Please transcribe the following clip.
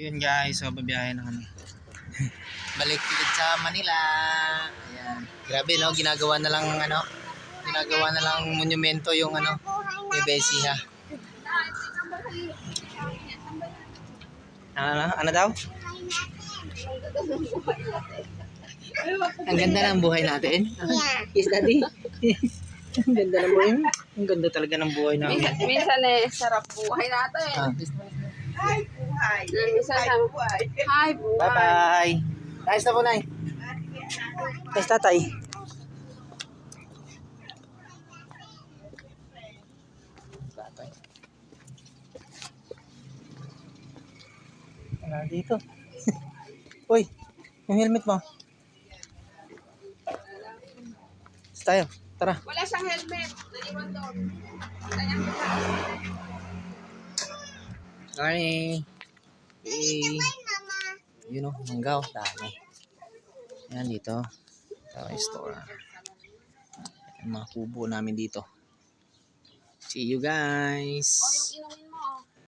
Yun guys, so babiyahe na kami. Balik ulit sa Manila. Ayan. Grabe no, ginagawa na lang ano, ginagawa na lang monumento yung ano, ni Bessie ha. Ano, ano daw? Ang ganda ng buhay natin. Yes, daddy. Ang ganda ng buhay. Ang ganda talaga ng buhay namin. Minsan, minsan eh, sarap buhay natin. Ah. Minsan sabi, Hi, buhay. Bye-bye. Ayos na po, Nay. Ayos tatay. Tatay. Wala dito. Uy, yung helmet mo. Tayo. Tara. Wala siyang helmet. Naiwan doon. Kanyang Morning. Hey. Yun o, manggaw. Dami. Yan dito. Ito store. Yung mga kubo namin dito. See you guys. O, yung inumin